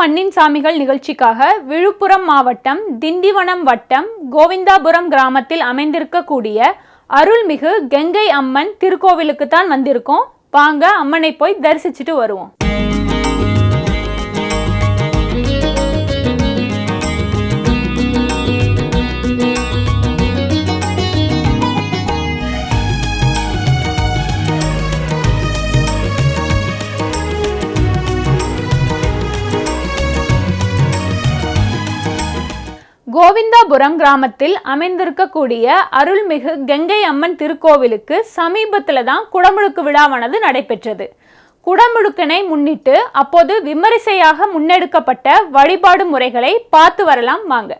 மண்ணின் சாமிகள் நிகழ்ச்சிக்காக விழுப்புரம் மாவட்டம் திண்டிவனம் வட்டம் கோவிந்தாபுரம் கிராமத்தில் அமைந்திருக்கக்கூடிய அருள்மிகு கெங்கை அம்மன் திருக்கோவிலுக்கு தான் வந்திருக்கோம். வாங்க அம்மனை போய் தரிசிச்சுட்டு வருவோம். கோவிந்தாபுரம் கிராமத்தில் அமைந்திருக்கக்கூடிய அருள்மிகு கங்கை அம்மன் திருக்கோவிலுக்கு சமீபத்தில் தான் குடமுழுக்கு விழாவானது நடைபெற்றது. குடமுழுக்கனை முன்னிட்டு அப்போது விமரிசையாக முன்னெடுக்கப்பட்ட வழிபாடு முறைகளை பார்த்து வரலாம் வாங்க.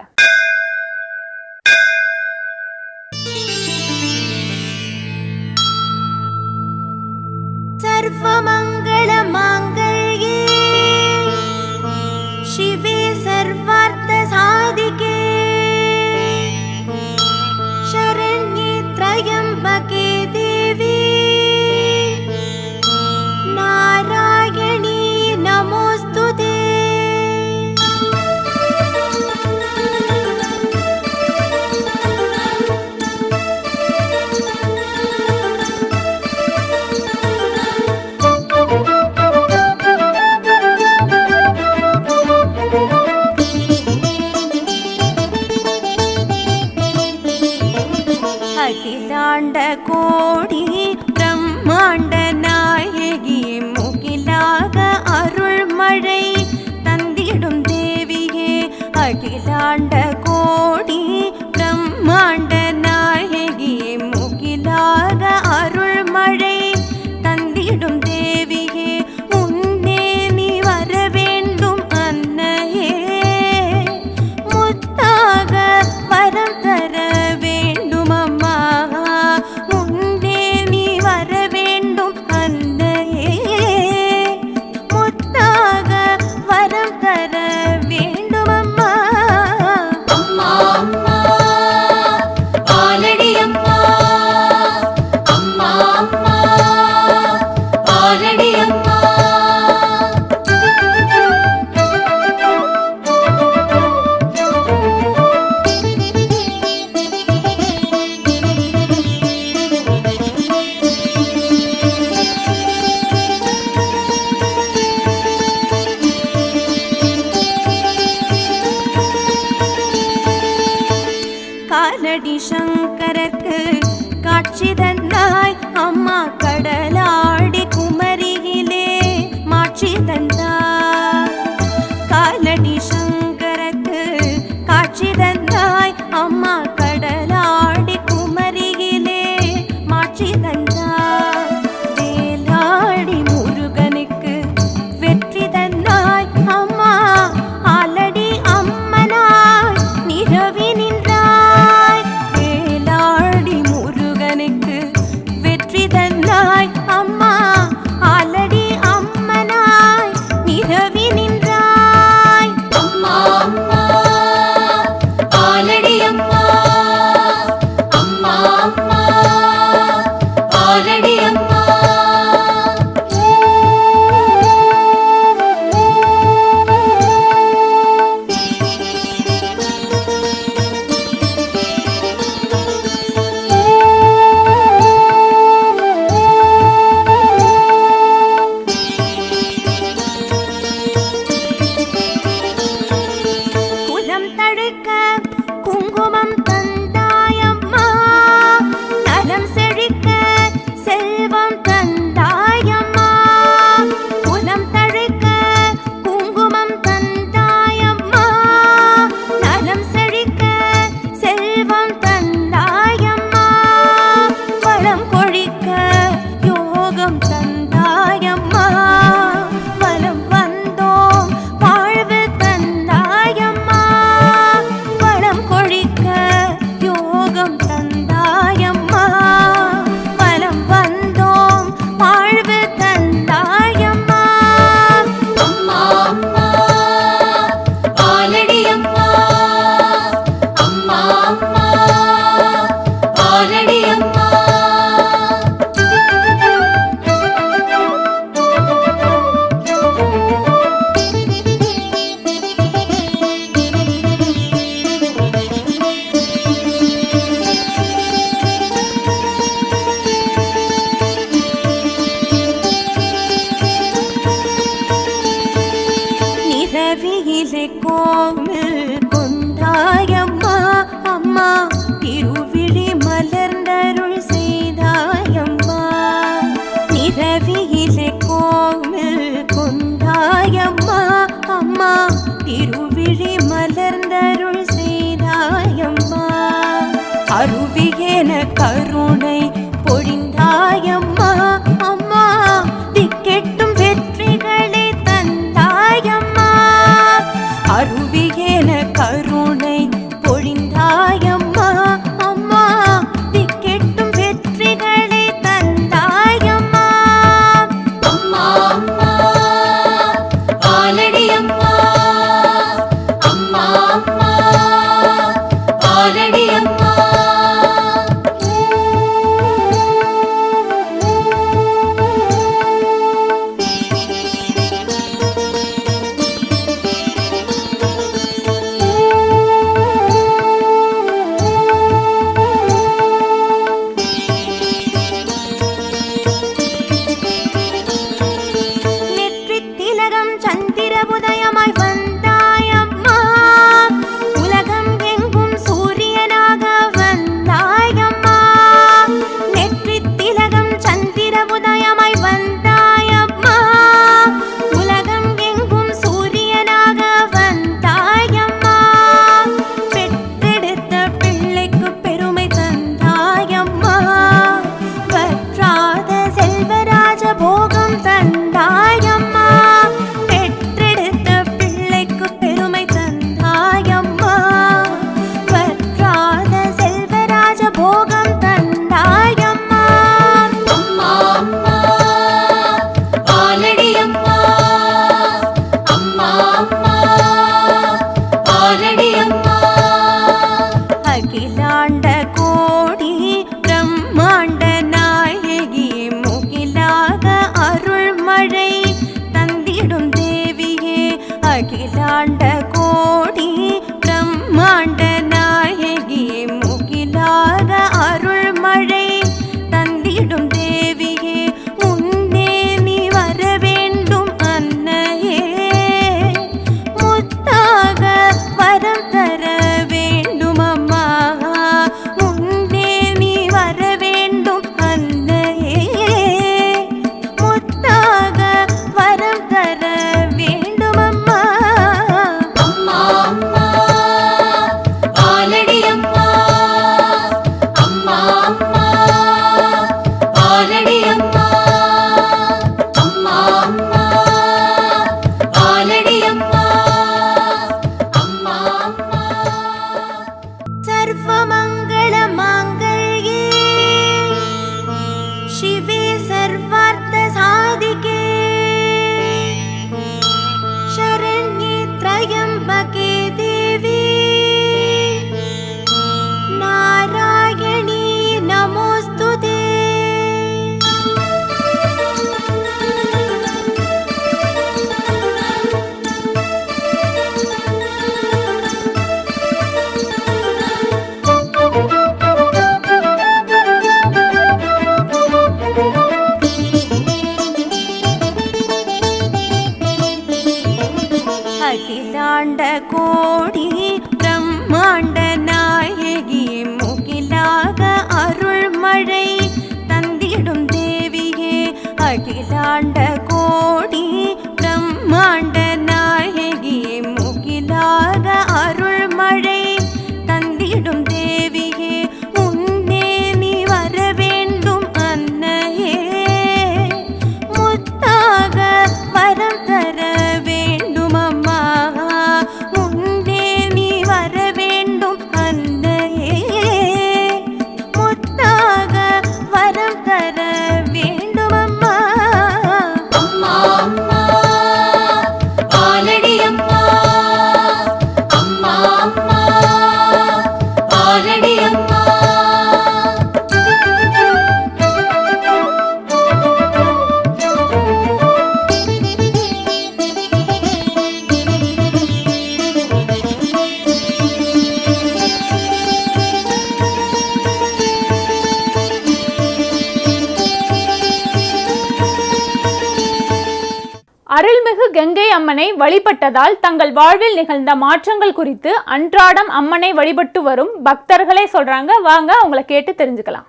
கங்கை அம்மனை வழிபட்டதால் தங்கள் வாழ்வில் நிகழ்ந்த மாற்றங்கள் குறித்து அன்றாடம் அம்மனை வழிபட்டு வரும் பக்தர்களே சொல்றாங்க. வாங்க அவங்கள கேட்டு தெரிஞ்சுக்கலாம்.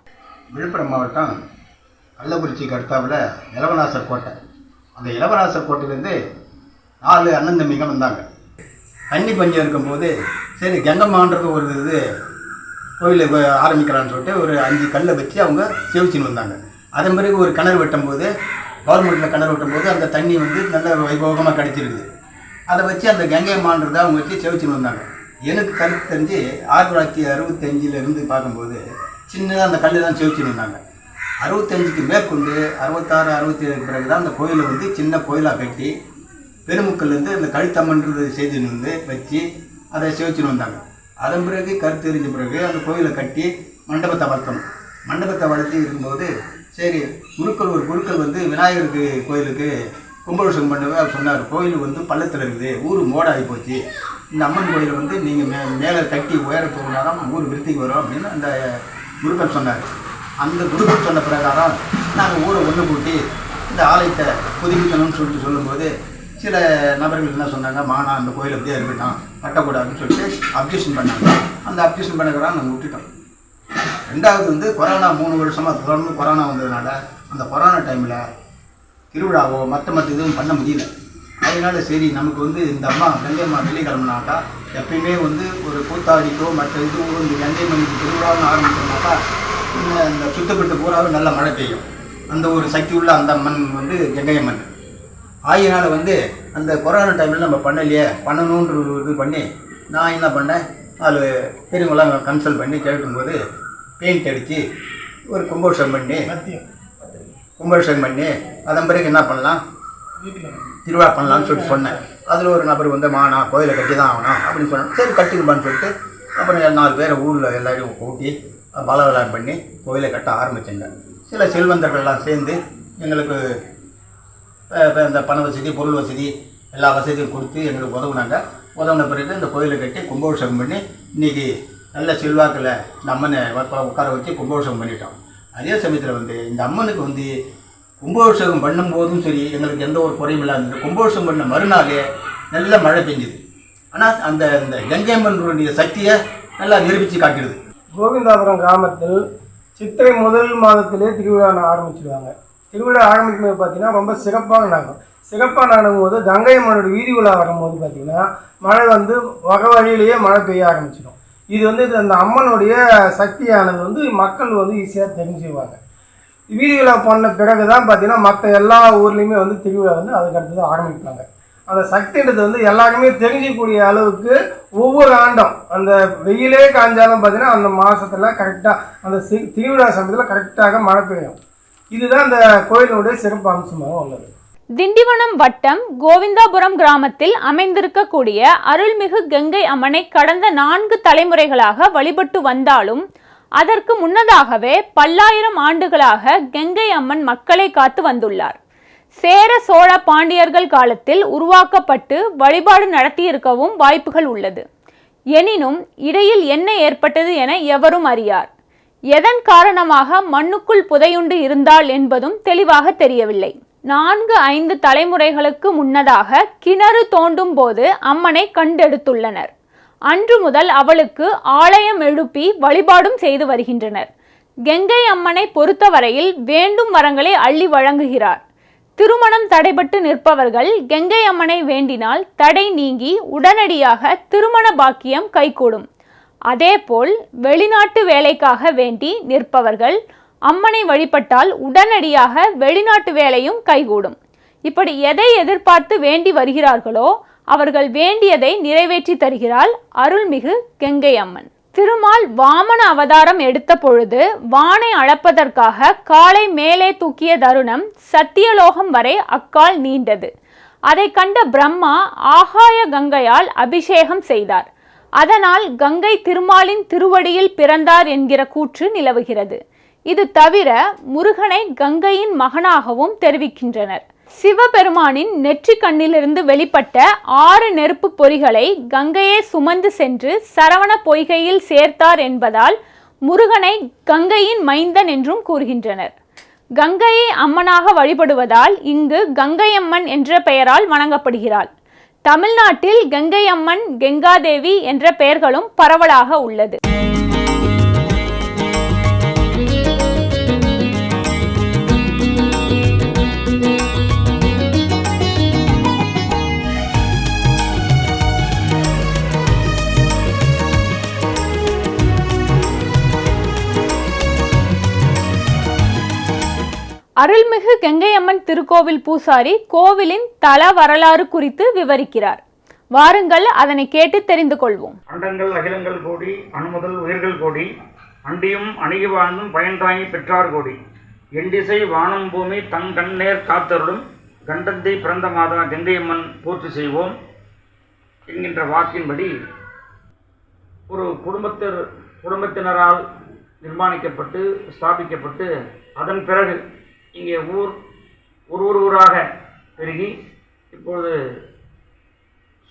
விழுப்புரம் மாவட்டம் கள்ளக்குறிச்சிக்கு அடுத்தாவில் இளவனாசர் கோட்டை. அந்த இளவனாசர் கோட்டையிலேருந்து நாலு அண்ணன் தம்பிங்க வந்தாங்க. தண்ணி பஞ்சம் இருக்கும்போது சரி கங்கம்மான்றது ஒரு இது கோயிலில் ஆரம்பிக்கலாம்னு சொல்லிட்டு ஒரு அஞ்சு கல்லை வச்சு அவங்க சேவிச்சின்னு வந்தாங்க. அதன் பிறகு ஒரு கிணறு வெட்டும்போது கவர்மெண்ட்டில் கிணறு வெட்டும்போது அந்த தண்ணி வந்து நல்ல வைபோகமாக கிடைச்சிருக்குது. அதை வச்சு அந்த கங்கை மான்றதை அவங்க வச்சு செவிச்சுன்னு வந்தாங்க. எனக்கு கருத்து தெரிஞ்சு ஆயிரத்தி தொள்ளாயிரத்தி அறுபத்தஞ்சிலேருந்து பார்க்கும்போது சின்னதாக அந்த கல் தான் செவிச்சுன்னு வந்தாங்க அறுபத்தஞ்சுக்கு மேற்கொண்டு அறுபத்தாறு அறுபத்தி ஏழுக்கு பிறகு தான் அந்த கோயிலை வந்து சின்ன கோயிலாக கட்டி பெருமுக்கல்லேருந்து அந்த கழுத்தம்மன்றது செய்துன்னு வந்து வச்சு அதை செவிச்சுன்னு வந்தாங்க. அதன் பிறகு கருத்து தெரிஞ்ச பிறகு அந்த கோயிலை கட்டி மண்டபத்தை வளர்த்தணும். மண்டபத்தை வளர்த்தி இருக்கும்போது சரி குருக்கள் ஒரு குருக்கள் வந்து விநாயகருக்கு கோயிலுக்கு கும்பாபிஷேகம் பண்ணவே அவர் சொன்னார். கோயில் வந்து பள்ளத்தில் இருக்குது ஊர் மோடாகி போச்சு. இந்த அம்மன் கோயில் வந்து நீங்கள் மே மேலே கட்டி உயர போகணும் ஊர் விருத்திக்கு வரும் அப்படின்னு அந்த குருக்கள் சொன்னார். அந்த குருக்கள் சொன்ன பிரகாரம் நாங்கள் ஊரை ஒன்று கூட்டி இந்த ஆலயத்தை புதுப்பிக்கணும்னு சொல்லிட்டு சொல்லும்போது சில நபர்கள் என்ன சொன்னாங்க மானா அந்த கோயில் அப்படியே இருக்கட்டும் கட்டக்கூடாதுன்னு சொல்லிட்டு அப்ஜெக்ஷன் பண்ணாங்க. அந்த அப்ஜெக்ஷன் பண்ணக்கிறா நாங்கள் விட்டுட்டோம். ரெண்டாவது வந்து கொரோனா மூணு வருஷமாக தொடர்ந்து கொரோனா வந்ததுனால அந்த கொரோனா டைமில் திருவிழாவோ மற்ற மற்ற எதுவும் பண்ண முடியல. அதனால சரி நமக்கு வந்து இந்த அம்மா கங்கை அம்மா வெள்ளிக்கிழமைனாக்கா எப்பயுமே வந்து ஒரு கூத்தாடிக்கோ மற்ற இதுவோ இந்த கங்கை மணிக்கு திருவிழான்னு ஆரம்பிச்சோம்னாக்கா இந்த சுத்தப்பட்டு பூராவும் நல்ல மழை பெய்யும். அந்த ஒரு சக்தி உள்ள அந்த அம்மன் வந்து கங்கை அம்மன். ஆகையினால வந்து அந்த கொரோனா டைமில் நம்ம பண்ணலையே பண்ணணுன்ற ஒரு இது பண்ணி நான் என்ன பண்ணேன்? நாலு பெரியவங்களாம் கன்சல்ட் பண்ணி கேட்கும்போது பெயிண்ட் அடித்து ஒரு கும்பாபிஷேகம் பண்ணி கும்பாபிஷேகம் பண்ணி அதன் பிறகு என்ன பண்ணலாம்? திருவிழா பண்ணலாம்னு சொல்லிட்டு சொன்னேன். அதில் ஒரு நபர் வந்து மானா கோயிலை கட்டி தான் ஆகணும் அப்படின்னு சொன்னேன். சரி கட்டிக்குப்பான்னு சொல்லிட்டு அப்புறம் நாலு பேரை ஊரில் எல்லாரையும் கூட்டி பலவலான் பண்ணி கோயிலை கட்ட ஆரம்பிச்சேங்க. சில செல்வந்தர்கள்லாம் சேர்ந்து எங்களுக்கு இந்த பண வசதி பொருள் வசதி எல்லா வசதியும் கொடுத்து எங்களுக்கு உதவுனாங்க. உதவுன பிறகு இந்த கோயிலை கட்டி கும்பாபிஷேகம் பண்ணி இன்னைக்கு நல்ல செல்வாக்கில் இந்த அம்மனை உட்கார வச்சு கும்பாபிஷேகம் பண்ணிட்டோம். அதே சமயத்தில் வந்து இந்த அம்மனுக்கு வந்து கும்பாபிஷேகம் பண்ணும்போதும் சரி எங்களுக்கு எந்த ஒரு குறையும் இல்லாமல் கும்பாபிஷேகம் பண்ண மறுநாளே நல்ல மழை பெஞ்சுது. ஆனால் அந்த அந்த கங்கையம்மனுடைய சக்தியை நல்லா நிரூபித்து காட்டிடுது கோவிந்தாபுரம் கிராமத்தில் சித்திரை முதல் மாதத்திலே திருவிழா ஆரம்பிச்சிடுவாங்க திருவிழா ஆரம்பிக்கும் போது பார்த்தீங்கன்னா ரொம்ப சிறப்பாக நடக்கும் சிறப்பாக நடக்கும்போது கங்கை அம்மனோட வீதி உலா வரும்போது பார்த்தீங்கன்னா மழை வந்து வகை வழியிலேயே மழை பெய்ய ஆரம்பிச்சிடும். இது வந்து இது அந்த அம்மனுடைய சக்தியானது வந்து மக்கள் வந்து ஈஸியாக தெரிஞ்சுக்குவாங்க வீதி பண்ண பிறகு தான் பார்த்திங்கன்னா மற்ற எல்லா ஊர்லேயுமே வந்து திருவிழா வந்து அதுக்கடுத்து தான் ஆரம்பிப்பாங்க. அந்த சக்தின்றது வந்து எல்லாருமே தெரிஞ்சக்கூடிய அளவுக்கு ஒவ்வொரு ஆண்டும் அந்த வெயிலே காஞ்சாலும் பார்த்தீங்கன்னா அந்த மாதத்தில் கரெக்டாக அந்த சி- திருவிழா சமயத்தில் கரெக்டாக மழை பெய்யும். இதுதான் அந்த கோயிலுடைய சிறப்பு அம்சமாக உள்ளது. திண்டிவனம் வட்டம் கோவிந்தாபுரம் கிராமத்தில் அமைந்திருக்கக்கூடிய அருள்மிகு கங்கை அம்மனை கடந்த நான்கு தலைமுறைகளாக வழிபட்டு வந்தாலும் அதற்கு முன்னதாகவே பல்லாயிரம் ஆண்டுகளாக கங்கை அம்மன் மக்களை காத்து வந்துள்ளார். சேர சோழ பாண்டியர்கள் காலத்தில் உருவாக்கப்பட்டு வழிபாடு நடத்தியிருக்கவும் வாய்ப்புகள் உள்ளது. எனினும் இடையில் என்ன ஏற்பட்டது என எவரும் அறியார். எதன் காரணமாக மண்ணுக்குள் புதையுண்டு இருந்தால் என்பதும் தெளிவாக தெரியவில்லை. நான்கு ஐந்து தலைமுறைகளுக்கு முன்னதாக கிணறு தோண்டும் போது அம்மனை கண்டெடுத்துள்ளனர். அன்று முதல் அவளுக்கு ஆலயம் எழுப்பி வழிபாடும் செய்து வருகின்றனர். கெங்கை அம்மனை பொறுத்தவரையில் வேண்டும் வரங்களை அள்ளி வழங்குகிறார். திருமணம் தடைபட்டு நிற்பவர்கள் கங்கை அம்மனை வேண்டினால் தடை நீங்கி உடனடியாக திருமண பாக்கியம் கைகூடும். அதேபோல் வெளிநாட்டு வேலைக்காக வேண்டி நிற்பவர்கள் அம்மனை வழிபட்டால் உடனடியாக வெளிநாட்டு வேலையும் கைகூடும். இப்படி எதை எதிர்பார்த்து வேண்டி வருகிறார்களோ அவர்கள் வேண்டியதை நிறைவேற்றி தருகிறாள் அருள்மிகு கெங்கை அம்மன். திருமால் வாமன அவதாரம் எடுத்த பொழுது வானை அளப்பதற்காக காலை மேலே தூக்கிய தருணம் சத்தியலோகம் வரை அக்கால் நீண்டது. அதை கண்ட பிரம்மா ஆகாய கங்கையால் அபிஷேகம் செய்தார். அதனால் கங்கை திருமாலின் திருவடியில் பிறந்தார் என்கிற கூற்று நிலவுகிறது. இது தவிர முருகனை கங்கையின் மகனாகவும் தெரிவிக்கின்றனர். சிவபெருமானின் நெற்றி கண்ணிலிருந்து வெளிப்பட்ட ஆறு நெருப்பு பொறிகளை கங்கையே சுமந்து சென்று சரவண பொய்கையில் சேர்த்தார் என்பதால் முருகனை கங்கையின் மைந்தன் என்றும் கூறுகின்றனர். கங்கையை அம்மனாக வழிபடுவதால் இங்கு கங்கையம்மன் என்ற பெயரால் வணங்கப்படுகிறாள். தமிழ்நாட்டில் கங்கையம்மன் கெங்காதேவி என்ற பெயர்களும் பரவலாக உள்ளது. கங்கையம்மன் திருக்கோவில் பூசாரி கோவிலின் தல வரலாறு குறித்து விவரிக்கிறார். வாருங்கள் அதனை கேட்டு தெரிந்து கொள்வோம். அண்டங்கள் அகிலங்கள் கோடி அணுமுதல் உயிர்கள் கோடி அண்டியும் அணுகி வாழ்ந்தும் பயன்தாங்கி பெற்றார் கோடி. எண்டிசை வானம் பூமி தங் கண்ணேர் காத்தருளும் கண்டத்தை பிறந்த மாதா கங்கையம்மன் பூர்த்தி செய்வோம் என்கின்ற வாக்கின்படி ஒரு குடும்பத்தினர் குடும்பத்தினரால் நிர்மாணிக்கப்பட்டு ஸ்தாபிக்கப்பட்டு அதன் பிறகு இங்கே ஊர் ஒரு ஒரு ஊராக பெருகி இப்பொழுது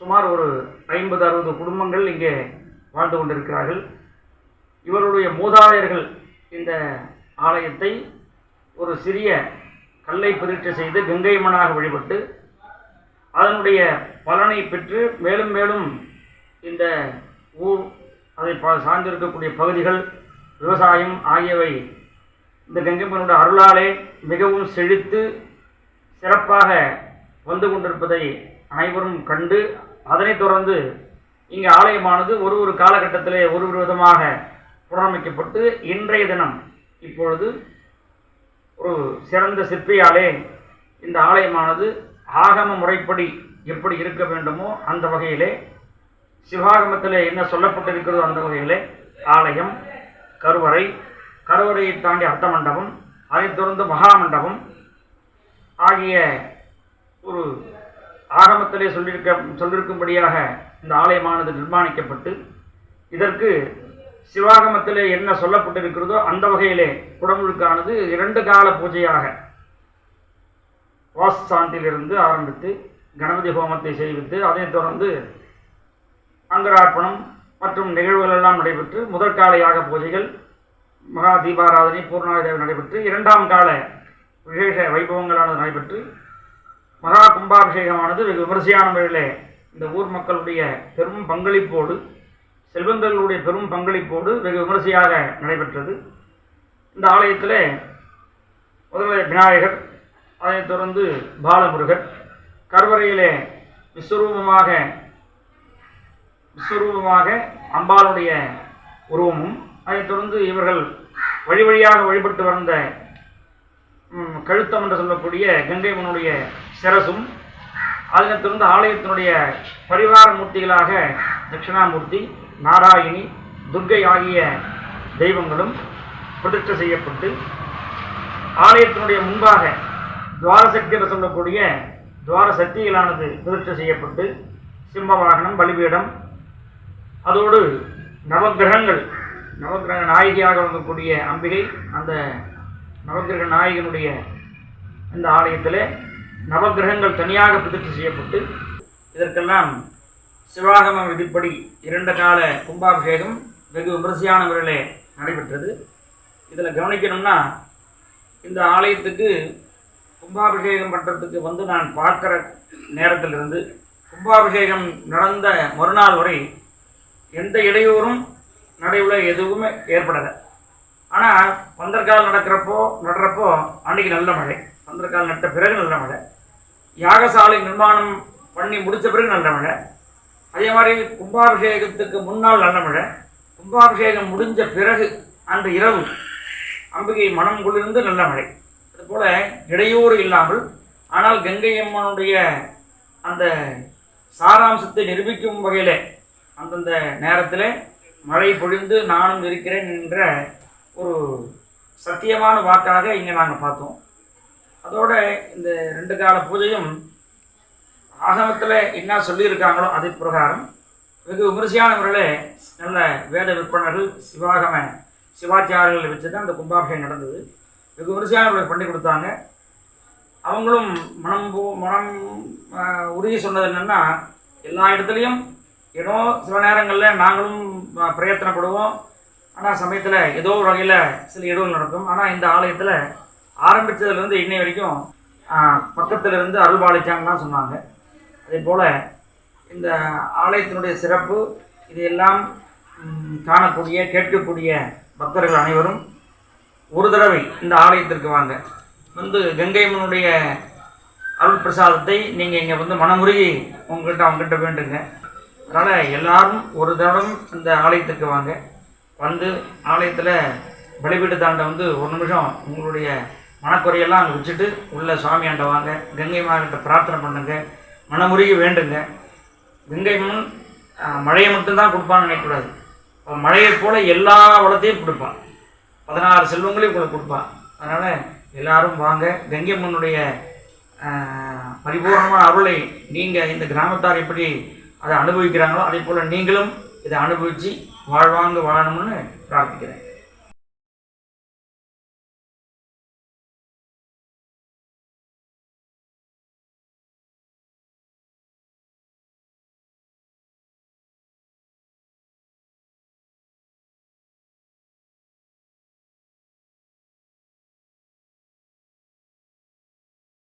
சுமார் ஒரு ஐம்பது அறுபது குடும்பங்கள் இங்கே வாழ்ந்து கொண்டிருக்கிறார்கள். இவருடைய மூதாதையர்கள் இந்த ஆலயத்தை ஒரு சிறிய கல்லை பிரதிஷ்டை செய்து கங்கைமனாக வழிபட்டு அதனுடைய பலனை பெற்று மேலும் மேலும் இந்த ஊர் அதை ப- சார்ந்திருக்கக்கூடிய பகுதிகள் விவசாயம் ஆகியவை இந்த கங்கைமனுடைய அருளாலே மிகவும் செழித்து சிறப்பாக வந்து கொண்டிருப்பதை அனைவரும் கண்டு அதனைத் தொடர்ந்து இங்கே ஆலயமானது ஒரு ஒரு காலகட்டத்திலே ஒரு ஒரு விதமாக புனரமைக்கப்பட்டு இன்றைய தினம் இப்பொழுது ஒரு சிறந்த சிற்பியாலே இந்த ஆலயமானது ஆகம முறைப்படி எப்படி இருக்க வேண்டுமோ அந்த வகையிலே சிவாகமத்தில் என்ன சொல்லப்பட்டிருக்கிறதோ அந்த வகையிலே ஆலயம் கருவறை கருவறையை தாண்டி அர்த்த மண்டபம் அதைத் தொடர்ந்து மகா மண்டபம் ஆகிய ஒரு ஆகமத்திலே சொல்லியிருக்க சொல்லியிருக்கும்படியாக இந்த ஆலயமானது நிர்மாணிக்கப்பட்டு இதற்கு சிவாகமத்திலே என்ன சொல்லப்பட்டிருக்கிறதோ அந்த வகையிலே குடமுழுக்கானது இரண்டு கால பூஜையாக வாஸ்து ஆரம்பித்து கணபதி ஹோமத்தை செய்வித்து அதைத் தொடர்ந்து அங்கரார்ப்பணம் மற்றும் நிகழ்வுகள் எல்லாம் நடைபெற்று முதற்காலையாக பூஜைகள் மகா தீபாராதனை பூர்ணாயுதேவி நடைபெற்று இரண்டாம் கால விசேஷ வைபவங்களானது நடைபெற்று மகா கும்பாபிஷேகமானது வெகு விமரிசையான முறையில் இந்த ஊர் மக்களுடைய பெரும் பங்களிப்போடு செல்வந்தர்களுடைய பெரும் பங்களிப்போடு வெகு விமரிசையாக நடைபெற்றது. இந்த ஆலயத்தில் முதல்ல விநாயகர் அதைத் தொடர்ந்து பாலமுருகர் கருவறையிலே விஸ்வரூபமாக விஸ்வரூபமாக அம்பாளுடைய உருவமும் அதைத் தொடர்ந்து இவர்கள் வழி வழியாக வழிபட்டு வந்த கழுத்தம் என்று சொல்லக்கூடிய கங்கை மனுடைய சிரசும் அதனைத் தொடர்ந்து ஆலயத்தினுடைய பரிவார மூர்த்திகளாக தட்சிணாமூர்த்தி நாராயணி துர்க்கை ஆகிய தெய்வங்களும் பிரதிஷ்டை செய்யப்பட்டு ஆலயத்தினுடைய முன்பாக துவாரசக்தி என்று சொல்லக்கூடிய துவார சக்திகளானது பிரதிஷ்டை செய்யப்பட்டு சிம்ம வாகனம் பலிபீடம் அதோடு நவக்கிரகங்கள் நவக்கிரக நாயகியாக வந்தக்கூடிய அம்பிகை அந்த நவக்கிரக நாயகனுடைய இந்த ஆலயத்தில் நவக்கிரகங்கள் தனியாக பிரதிஷ்டை செய்யப்பட்டு இதற்கெல்லாம் சிவாகம விதிப்படி இரண்டு கால கும்பாபிஷேகம் வெகு விமரிசையான முறையிலே நடைபெற்றது. இதில் கவனிக்கணும்னா இந்த ஆலயத்துக்கு கும்பாபிஷேகம் பண்ணுறதுக்கு வந்து நான் பார்க்குற நேரத்திலிருந்து கும்பாபிஷேகம் நடந்த மறுநாள் வரை எந்த இடையூறும் நடைவில் எதுவுமே ஏற்படலை. ஆனால் பந்தர்கால் நடக்கிறப்போ நடுறப்போ அன்றைக்கி நல்ல மழை. பந்தர்கால் நட்ட பிறகு நல்ல மழை. யாகசாலை நிர்மாணம் பண்ணி முடித்த பிறகு நல்ல மழை. அதே மாதிரி கும்பாபிஷேகத்துக்கு முன்னால் நல்ல மழை. கும்பாபிஷேகம் முடிஞ்ச பிறகு அன்று இரவு அம்பிகை மனம் குளிர்ந்து நல்ல மழை. அதுபோல் இடையூறு இல்லாமல் ஆனால் கங்கை அம்மனுடைய அந்த சாராம்சத்தை நிரூபிக்கும் வகையில் அந்தந்த நேரத்தில் மழை பொழிந்து நானும் இருக்கிறேன் என்ற ஒரு சத்தியமான வாக்காக இங்கே நாங்கள் பார்த்தோம். அதோட இந்த ரெண்டு கால பூஜையும் ஆகமத்தில் என்ன சொல்லியிருக்காங்களோ அது பிரகாரம். வெகு விமரிசையான முறையில் நல்ல வேத விற்பனர்கள் சிவாகம சிவாச்சாரியர்களை வச்சு தான் அந்த கும்பாபிஷேகம் நடந்தது. வெகு விமரிசையான முறையில் பண்ணி கொடுத்தாங்க. அவங்களும் மனம் போ- மனம் உறுதி சொன்னது என்னென்னா எல்லா இடத்துலையும் ஏதோ சில நேரங்களில் நாங்களும் பிரயத்தனப்படுவோம். ஆனால் சமயத்தில் ஏதோ ஒரு வகையில் சில இடங்கள் நடக்கும். ஆனால் இந்த ஆலயத்தில் ஆரம்பித்ததுலேருந்து இன்னை வரைக்கும் பக்கத்தில் இருந்து அருள்பாலிச்சாங்கலாம் சொன்னாங்க. அதே போல் இந்த ஆலயத்தினுடைய சிறப்பு இதையெல்லாம் காணக்கூடிய கேட்கக்கூடிய பக்தர்கள் அனைவரும் ஒரு தடவை இந்த ஆலயத்திற்கு வாங்க. வந்து கங்கைம்மனுடைய அருள் பிரசாதத்தை நீங்கள் இங்கே வந்து மனமுருகி உங்கள்கிட்ட அவங்ககிட்ட வேண்டுங்க. அதனால் எல்லாரும் ஒரு தடவை இந்த ஆலயத்துக்கு வாங்க. வந்து ஆலயத்தில் பலிபீட தாண்ட வந்து ஒரு நிமிஷம் உங்களுடைய மனக்குறையெல்லாம் அங்கே வச்சுட்டு உள்ள சாமியாண்ட வாங்க. கங்கை மாகிட்ட பிரார்த்தனை பண்ணுங்க. மனமுருகி வேண்டுங்க. கங்கை அம்மன் மழையை மட்டும்தான் கொடுப்பான்னு நினைக்கக்கூடாது மழையை போல் எல்லா வளத்தையும் கொடுப்பான். பதினாறு செல்வங்களையும் உங்களுக்கு கொடுப்பான். அதனால் எல்லாரும் வாங்க. கங்கை அம்மனுடைய பரிபூர்ணமான அருளை நீங்கள் இந்த கிராமத்தார் எப்படி அதை அனுபவிக்கிறாங்களோ அதே போல் நீங்களும் இதை அனுபவித்து வாழ்வாங்க வாழணும்னு பிரார்த்திக்கிறேன்.